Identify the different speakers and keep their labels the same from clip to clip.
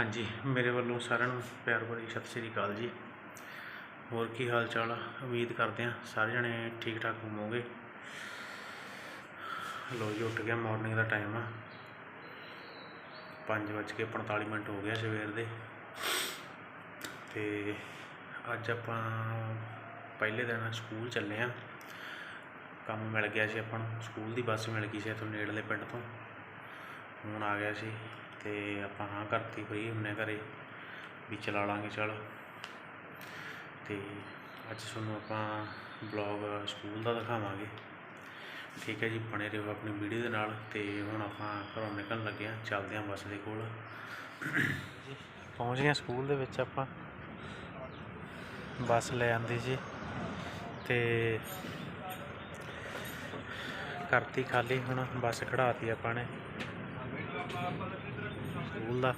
Speaker 1: ਹਾਂਜੀ, ਮੇਰੇ ਵੱਲੋਂ ਸਾਰਿਆਂ ਨੂੰ ਪਿਆਰ ਭਰੀ ਸਤਿ ਸ੍ਰੀ ਅਕਾਲ ਜੀ। ਹੋਰ ਕੀ ਹਾਲ ਚਾਲ ਆ? ਉਮੀਦ ਕਰਦੇ ਆ ਸਾਰੇ ਜਣੇ ਠੀਕ ਠਾਕ ਹੋਵੋਗੇ। ਲੋ ਜੀ, ਉੱਠ ਗਿਆ ਮਾਰਨਿੰਗ ਦਾ ਟਾਈਮ ਆ। 5:45 ਮਿੰਟ ਹੋ ਗਿਆ ਸਵੇਰ ਦੇ। ਤੇ ਅੱਜ ਆਪਾਂ ਪਹਿਲੇ ਦਿਨ ਸਕੂਲ ਚੱਲੇ ਆ ਕੰਮ ਮਿਲ ਗਿਆ ਸੀ ਆਪਾਂ ਨੂੰ, ਸਕੂਲ ਦੀ ਬੱਸ ਮਿਲ ਗਈ ਸੀ ਇੱਥੋਂ ਨੇੜਲੇ ਪਿੰਡ ਤੋਂ। ਹੁਣ ਆ ਗਿਆ ਸੀ। ਅਤੇ ਆਪਾਂ ਹਾਂ ਕਰਤੀ ਹੋਈ ਹੁੰਨੇ ਘਰ ਵੀ ਚਲਾ ਲਾਂਗੇ ਚੱਲ। ਅਤੇ ਅੱਜ ਤੁਹਾਨੂੰ ਆਪਾਂ ਬਲੌਗ ਸਕੂਲ ਦਾ ਦਿਖਾਵਾਂਗੇ। ਠੀਕ ਹੈ ਜੀ, ਬਣੇ ਰਹੋ ਆਪਣੀ ਵੀਡੀਓ ਦੇ ਨਾਲ ਤੇ ਹੁਣ ਆਪਾਂ ਘਰੋਂ ਨਿਕਲਣ ਲੱਗੇ ਆ ਚੱਲਦੇ ਆ ਬੱਸ ਦੇ ਕੋਲ। ਪਹੁੰਚ ਗਏ ਸਕੂਲ ਦੇ ਵਿੱਚ ਆਪਾਂ। ਬੱਸ ਲੈ ਆਂਦੀ ਜੀ। ਤੇ ਕਰਤੀ ਖਾਲੀ, ਹੁਣ ਬੱਸ ਖੜਾਤੀ ਆਪਾਂ ਨੇ। ਸਕੂਲ ਦਾ।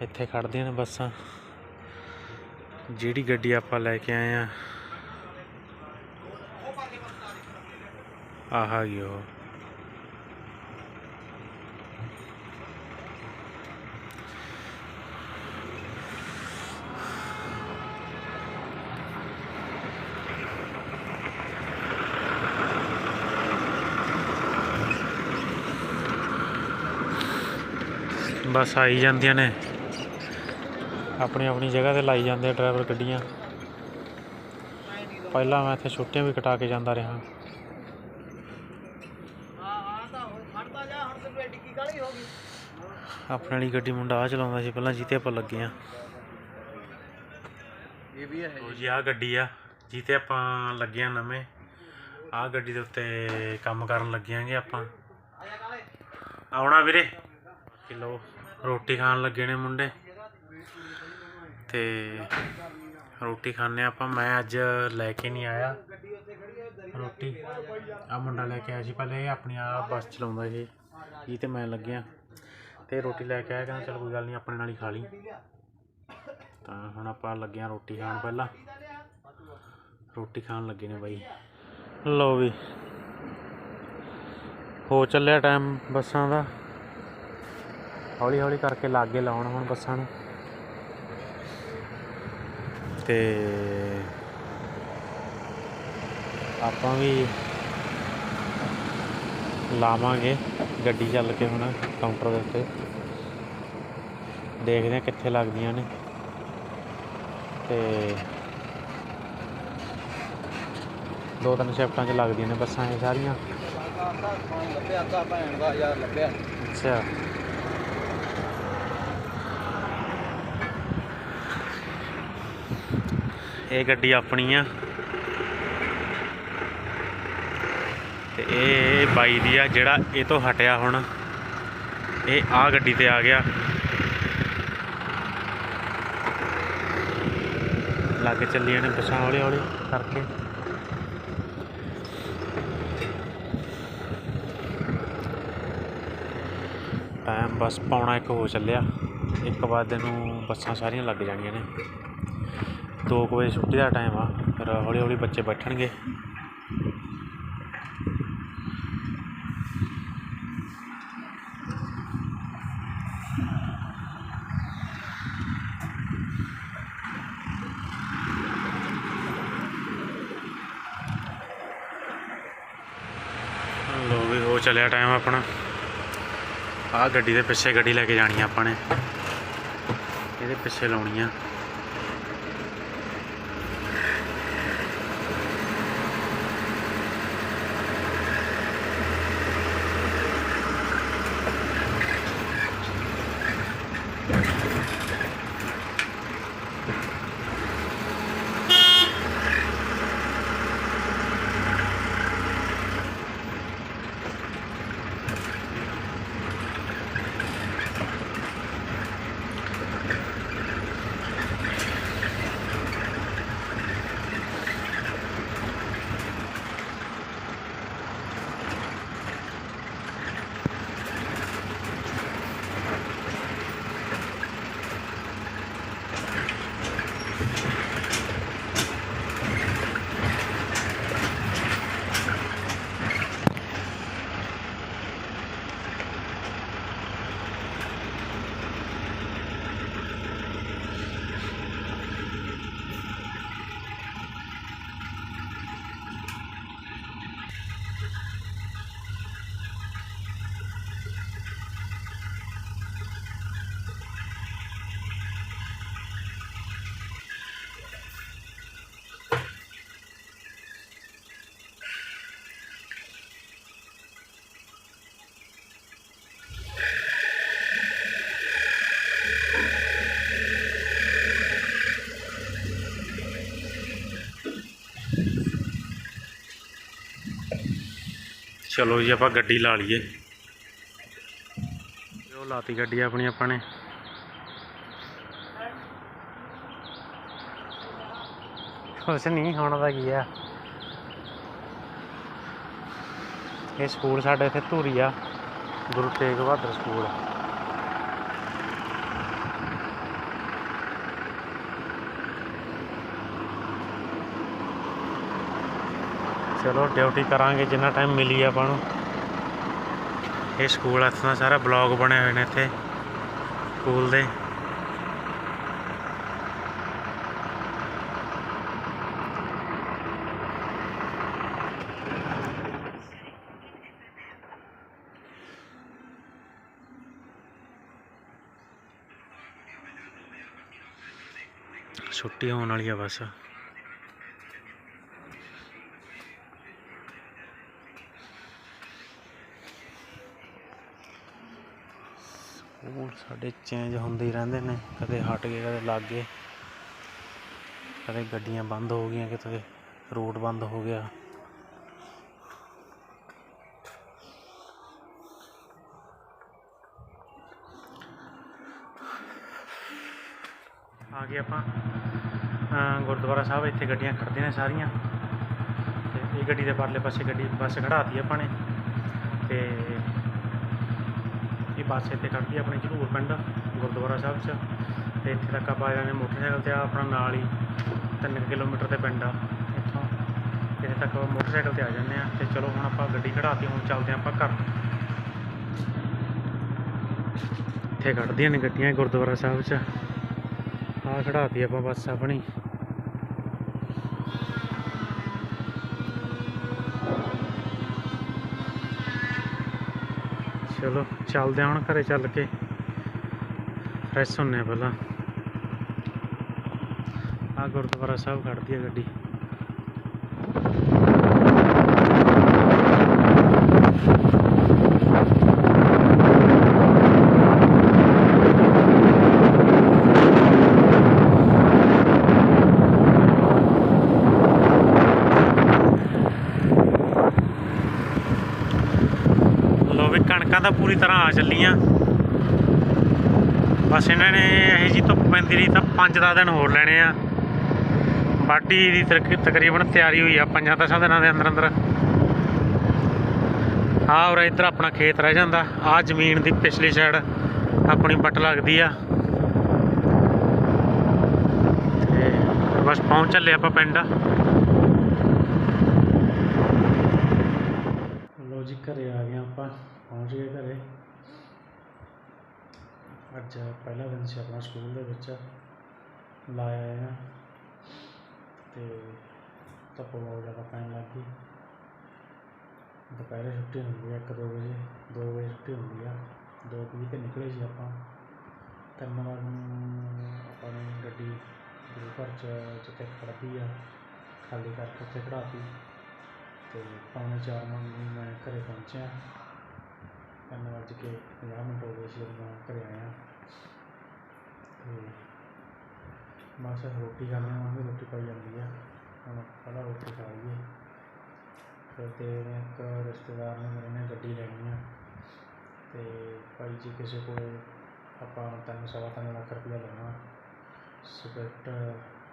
Speaker 1: ਇੱਥੇ ਖੜਦੀਆਂ ਨੇ ਬੱਸਾਂ। ਜਿਹੜੀ ਗੱਡੀ ਆਪਾਂ ਲੈ ਕੇ ਆਏ ਆ, ਆਹ ਗਈ ਉਹ। ਬਸ ਆਈ ਜਾਂਦੀਆਂ ਨੇ। ਆਪਣੀ ਆਪਣੀ ਜਗ੍ਹਾ ਤੇ ਲਾਈ ਜਾਂਦੇ ਡਰਾਈਵਰ ਗੱਡੀਆਂ। ਪਹਿਲਾਂ ਮੈਂ ਇੱਥੇ ਛੁੱਟੀਆਂ ਵੀ ਕਟਾ ਕੇ ਜਾਂਦਾ ਰਿਹਾ। ਆਪਣੇ ਵਾਲੀ ਗੱਡੀ ਮੁੰਡਾ ਆ ਚਲਾਉਂਦਾ ਸੀ, ਪਹਿਲਾਂ ਜਿੱਤੇ ਆਪਾਂ ਲੱਗੇ ਆ।
Speaker 2: ਇਹ ਵੀ ਹੈ
Speaker 1: ਜੀ ਆ ਗੱਡੀ ਆ। ਜਿੱਤੇ ਆਪਾਂ ਲੱਗੇ ਆ ਨਵੇਂ। ਆ ਗੱਡੀ ਦੇ ਉੱਤੇ ਕੰਮ ਕਰਨ ਲੱਗਿਆਂਗੇ ਆਪਾਂ। ਆਉਣਾ ਵੀਰੇ। ਕਿਲੋ ਰੋਟੀ ਖਾਣ ਲੱਗੇ ਨੇ ਮੁੰਡੇ। ਤੇ ਰੋਟੀ ਖਾਣੇ ਆਪਾਂ। ਮੈਂ ਅੱਜ ਲੈ ਕੇ ਨਹੀਂ ਆਇਆ ਰੋਟੀ। ਆ ਮੁੰਡਾ ਲੈ ਕੇ ਆਇਆ ਸੀ। ਪਹਿਲੇ ਇਹ ਆਪਣੀ ਆ ਬੱਸ ਚਲਾਉਂਦਾ ਸੀ। ਇਹ ਤੇ ਮੈਂ ਲੱਗਿਆ। ਤੇ ਰੋਟੀ ਲੈ ਕੇ ਆਇਆ। ਕਹਿੰਦਾ, ਚਲ ਕੋਈ ਗੱਲ ਨਹੀਂ, ਆਪਣੇ ਨਾਲ ਹੀ ਖਾ ਲਈ। ਤਾਂ ਹੁਣ ਆਪਾਂ ਲੱਗੇ ਆ ਰੋਟੀ ਖਾਣ ਪਹਿਲਾਂ। ਰੋਟੀ ਖਾਣ ਲੱਗੇ ਨੇ ਬਾਈ। ਲਓ ਵੀ। ਹੋ ਚੱਲਿਆ ਟਾਈਮ ਬੱਸਾਂ ਦਾ। ਹੌਲੀ ਹੌਲੀ ਕਰਕੇ ਲਾਗੇ ਲਾਉਣ ਹੁਣ ਬੱਸਾਂ ਨੂੰ। ਤੇ ਆਪਾਂ ਵੀ ਲਾਵਾਂਗੇ ਗੱਡੀ ਚੱਲ ਕੇ ਹੁਣ ਕਾਊਂਟਰ ਦੇ ਉੱਤੇ। ਦੇਖਦੇ ਹਾਂ ਕਿੱਥੇ ਲੱਗਦੀਆਂ ਨੇ। ਤੇ ਦੋ ਤਿੰਨ ਸ਼ਿਫਟਾਂ 'ਚ ਲੱਗਦੀਆਂ ਨੇ ਬੱਸਾਂ ਇਹ ਸਾਰੀਆਂ।
Speaker 2: ਲੱਭਿਆ ਅੱਧਾ ਭੈਣ ਦਾ ਯਾਰ ਲੱਭਿਆ।
Speaker 1: ਅੱਛਾ। ਇਹ ਗੱਡੀ ਆਪਣੀ ਆ। ਤੇ ਇਹ ਬਾਈ ਦੀ ਆ, ਜਿਹੜਾ ਇਹ ਤੋਂ ਹਟਿਆ ਹੁਣ। ਇਹ ਆ ਗੱਡੀ ਤੇ ਆ ਗਿਆ। ਲੱਗ ਚੱਲੀਆਂ ਨੇ ਬੱਸਾਂ ਹੌਲੀ ਹੌਲੀ ਕਰਕੇ। ਟਾਈਮ ਬਸ ਪੌਣਾ ਇੱਕ ਹੋ ਚੱਲਿਆ। ਇੱਕ ਵਜੇ ਨੂੰ ਬੱਸਾਂ ਸਾਰੀਆਂ ਲੱਗ ਜਾਣੀਆਂ ਨੇ। ਦੋ ਕੁ ਵਜੇ ਛੁੱਟੀ ਦਾ ਟਾਈਮ ਆ, ਫਿਰ ਹੌਲੀ ਹੌਲੀ ਬੱਚੇ ਬੈਠਣਗੇ। ਲੋ ਵੀ ਹੋ ਚੱਲਿਆ ਟਾਈਮ ਆਪਣਾ। ਆ ਗੱਡੀ ਦੇ ਪਿੱਛੇ ਗੱਡੀ ਲੈ ਕੇ ਜਾਣੀ ਆ ਆਪਾਂ ਨੇ। ਇਹਦੇ ਪਿੱਛੇ ਲਾਉਣੀ ਆ। ਚਲੋ ਜੀ, ਆਪਾਂ ਗੱਡੀ ਲਾ ਲਈਏ। ਉਹ ਲਾਤੀ ਗੱਡੀ ਆਪਣੀ, ਆਪਾਂ ਨੇ। ਕੁਛ ਨਹੀਂ, ਹੁਣ ਦਾ ਕੀ ਆ। ਇਹ ਸਕੂਲ ਸਾਡੇ ਇੱਥੇ ਧੂਰੀ ਆ, ਗੁਰੂ ਤੇਗ ਬਹਾਦਰ ਸਕੂਲ। ਚਲੋ ਡਿਊਟੀ ਕਰਾਂਗੇ ਜਿੰਨਾ ਟਾਈਮ ਮਿਲੀ ਆਪਾਂ ਨੂੰ। ਇਹ ਸਕੂਲ ਆ, ਇੱਥੋਂ ਦਾ ਸਾਰਾ ਬਲੌਗ ਬਣੇ ਹੋਏ ਨੇ ਇੱਥੇ ਸਕੂਲ ਦੇ। ਛੁੱਟੀ ਹੋਣ ਵਾਲੀ ਆ ਬਸ। ਸਕੂਲ ਸਾਡੇ ਚੇਂਜ ਹੁੰਦੇ ਹੀ ਰਹਿੰਦੇ ਨੇ, ਕਦੇ ਹਟ ਗਏ, ਕਦੇ ਲੱਗ ਗਏ। ਕਦੇ ਗੱਡੀਆਂ ਬੰਦ ਹੋ ਗਈਆਂ, ਕਿਤੇ ਰੋਡ ਬੰਦ ਹੋ ਗਿਆ। ਆ ਗਏ ਆਪਾਂ ਗੁਰਦੁਆਰਾ ਸਾਹਿਬ, ਇੱਥੇ ਗੱਡੀਆਂ ਖੜਦੀਆਂ ਨੇ ਸਾਰੀਆਂ। ਤੇ ਇਹ ਗੱਡੀ ਦੇ ਪਰਲੇ ਪਾਸੇ ਗੱਡੀ, ਬੱਸ ਖੜਾਤੀ ਆਪਾਂ ਨੇ। ਤੇ ਬੱਸ ਇੱਥੇ ਖੜ੍ਹਦੀ ਆ ਆਪਣੇ ਝਲੂਰ ਪਿੰਡ, ਗੁਰਦੁਆਰਾ ਸਾਹਿਬ 'ਚ। ਅਤੇ ਇੱਥੇ ਤੱਕ ਆਪਾਂ ਆ ਜਾਂਦੇ ਮੋਟਰਸਾਈਕਲ ਤੇ ਆ, ਆਪਣਾ ਨਾਲ ਹੀ ਤਿੰਨ ਕਿਲੋਮੀਟਰ ਤੇ ਪਿੰਡ ਆ। ਇੱਥੋਂ ਇੱਥੇ ਤੱਕ ਆਪਾਂ ਮੋਟਰਸਾਈਕਲ ਤੇ ਆ ਜਾਂਦੇ ਆ। ਅਤੇ ਚਲੋ ਹੁਣ ਆਪਾਂ ਗੱਡੀ ਖੜਾਤੀ ਹੁਣ ਚੱਲਦੇ ਆ ਆਪਾਂ ਘਰ। ਇੱਥੇ ਖੜਦੀਆਂ ਨੇ ਗੱਡੀਆਂ ਗੁਰਦੁਆਰਾ ਸਾਹਿਬ 'ਚ। ਆ ਖੜਾਤੀ ਆਪਾਂ ਬੱਸ ਆਪਣੀ। ਚਲੋ, ਚੱਲਦੇ ਹਾਂ ਹੁਣ ਘਰੇ ਚੱਲ ਕੇ। ਫਰੈਸ਼ ਹੁੰਨੇ ਆ ਪਹਿਲਾਂ। ਆ ਗੁਰਦੁਆਰਾ ਸਾਹਿਬ ਖੜਦੀ ਹੈ ਗੱਡੀ ਲੋ ਵੀ ਕਣਕਾਂ ਤਾਂ ਪੂਰੀ ਤਰ੍ਹਾਂ ਆ ਚੱਲੀਆਂ। ਬਸ ਇਹਨਾਂ ਨੇ ਇਹ ਜੀ ਧੁੱਪ ਪੈਂਦੀ ਰਹੀ ਤਾਂ 5-10 ਦਿਨ ਹੋਰ ਲੈਣੇ ਆ। ਵਾਢੀ ਦੀ ਤਕ- ਤਕਰੀਬਨ ਤਿਆਰੀ ਹੋਈ ਆ 5-10 ਦਿਨਾਂ ਦੇ ਅੰਦਰ ਅੰਦਰ। ਆਹ ਔਰ ਇੱਧਰ ਆਪਣਾ ਖੇਤ ਰਹਿ ਜਾਂਦਾ। ਆਹ ਜ਼ਮੀਨ ਦੀ ਪਿਛਲੀ ਸਾਈਡ ਆਪਣੀ ਬੱਟ ਲੱਗਦੀ ਆ। ਤੇ ਬਸ ਪਹੁੰਚ ਚੱਲੇ ਆਪਾਂ ਪਿੰਡ ਲੋ ਜੀ ਘਰੇ ਆ ਗਏ ਆਪਾਂ ਪਹੁੰਚ ਗਏ ਘਰੇ ਅੱਜ ਪਹਿਲਾ ਦਿਨ ਸੀ ਆਪਣਾ ਸਕੂਲ ਦੇ ਵਿੱਚ। ਲਾਇਆ ਆ ਤੇ ਧੁੱਪ ਬਹੁਤ ਜ਼ਿਆਦਾ ਪੈਣ ਲੱਗ ਗਈ। ਦੁਪਹਿਰੇ ਛੁੱਟੀ ਹੁੰਦੀ ਹੈ 1-2 ਵਜੇ 2 ਵਜੇ ਛੁੱਟੀ ਹੁੰਦੀ ਆ। 2 ਵਜੇ ਤੇ ਨਿਕਲੇ ਸੀ ਆਪਾਂ। ਤਿੰਨ ਵਜੇ ਨੂੰ ਆਪਾਂ ਨੇ ਗੱਡੀ ਗੁਰੂ ਘਰ ਚ ਜਿੱਥੇ ਖੜ੍ਹਦੀ ਆ, ਖਾਲੀ ਕਰਕੇ ਉੱਥੇ ਖੜਾਤੀ ਤੇ। ਪੌਣੇ ਚਾਰ ਨੂੰ ਮੈਂ ਘਰੇ ਪਹੁੰਚਿਆ। ਤਿੰਨ ਵੱਜ ਕੇ ਪੰਜਾਹ ਮਿੰਟ ਹੋ ਗਏ ਸੀ ਜਦੋਂ ਮੈਂ ਘਰੇ ਆਇਆ। ਤੇ ਬਸ ਰੋਟੀ ਖਾਣੇ ਵਾਂਗੇ ਰੋਟੀ ਪਾਈ ਜਾਂਦੀ ਆ। ਹੁਣ ਪਹਿਲਾਂ ਰੋਟੀ ਖਾ ਲਈਏ। ਫਿਰ ਤੇ ਇੱਕ ਰਿਸ਼ਤੇਦਾਰ ਨੇ ਮੇਰੇ ਨੇ ਗੱਡੀ ਲੈਣੀ ਆ। ਤੇ ਭਾਈ ਜੀ ਕਿਸੇ ਕੋਲ ਆਪਾਂ ਤਿੰਨ ਸਵਾ ਤਿੰਨ ਲੱਖ ਰੁਪਇਆ ਲੈਣਾ। ਸਵਿਫਟ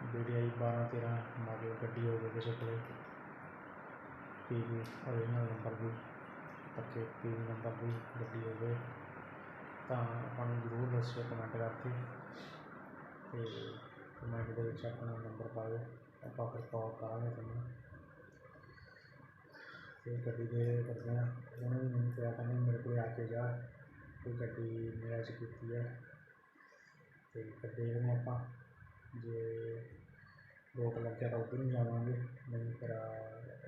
Speaker 1: ਬੀ ਡੀ ਆਈ ਬਾਰਾਂ ਤੇਰਾਂ ਮਾਡਲ ਗੱਡੀ ਹੋਵੇ ਕਿਸੇ ਕੋਲ। ਪੀ ਵੀ ਓਰੀਜਨਲ ਨੰਬਰ ਦੀ। ਪੱਕੇ ਪੀ ਨੰਬਰ ਦੀ ਗੱਡੀ ਹੋਵੇ ਤਾਂ ਆਪਾਂ ਨੂੰ ਜ਼ਰੂਰ ਦੱਸਿਓ ਕਮੈਂਟ ਕਰਕੇ ਤੇ ਕਮੈਂਟ ਦੇ ਵਿੱਚ ਆਪਣਾ ਨੰਬਰ ਪਾਇਓ, ਆਪਾਂ ਫਿਰ ਕਾਲ ਕਰਾਂਗੇ ਤੁਹਾਨੂੰ। ਤੇ ਗੱਡੀ ਦੇ ਕਰਦੇ ਆ ਉਹਨੇ ਵੀ ਮੈਨੂੰ ਕਿਹਾ ਕਹਿੰਦੇ ਮੇਰੇ ਕੋਲ ਆ ਕੇ ਜਾ, ਕੋਈ ਗੱਡੀ ਮੈਚ ਕੀਤੀ ਹੈ ਤੇ ਕੱਢੇ ਨੂੰ ਆਪਾਂ ਜੇ ਰੋਕ ਲੱਗਿਆ ਤਾਂ ਉੱਧਰ ਨੂੰ ਜਾਵਾਂਗੇ, ਨਹੀਂ ਫਿਰ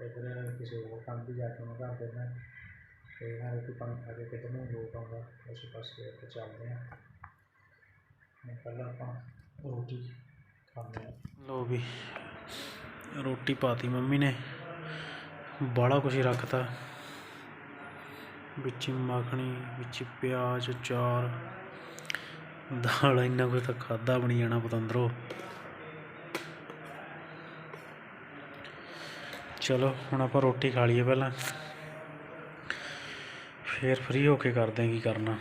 Speaker 1: ਇੱਧਰ ਕਿਸੇ ਹੋਰ ਕੰਮ ਵੀ ਜਾ ਕੇ ਮੈਂ ਕਰ ਦੇਣਾ। ਤੇ ਨਾਲ ਰੋਟੀ ਪਾਣੀ ਖਾ ਕੇ ਕਿਤੇ ਨੂੰ ਲੋਟ ਆਉਂਦਾ ਉਸ ਪਾਸੇ ਆਪਾਂ ਚੱਲਦੇ ਹਾਂ। ਹੁਣ ਪਹਿਲਾਂ ਆਪਾਂ ਰੋਟੀ ਖਾਂਦੇ ਹਾਂ। ਲੋ ਵੀ, ਰੋਟੀ ਪਾਤੀ ਮੰਮੀ ਨੇ। ਬਾਹਲਾ ਕੁਛ ਹੀ ਰੱਖਤਾ। ਵਿੱਚ ਮੱਖਣੀ, ਵਿੱਚ ਪਿਆਜ਼ ਚਾਰ ਦਾਲ, ਇੰਨਾ ਕੁਝ ਤਾਂ ਖਾਦਾ ਬਣੀ ਜਾਣਾ ਪਤੰਦਰੋ। ਚਲੋ, ਹੁਣ ਆਪਾਂ ਰੋਟੀ ਖਾ ਲਈਏ ਪਹਿਲਾਂ। ਫਿਰ ਫ੍ਰੀ ਹੋ ਕੇ ਕਰਦੇ ਆਂ ਕੀ ਕਰਨਾ।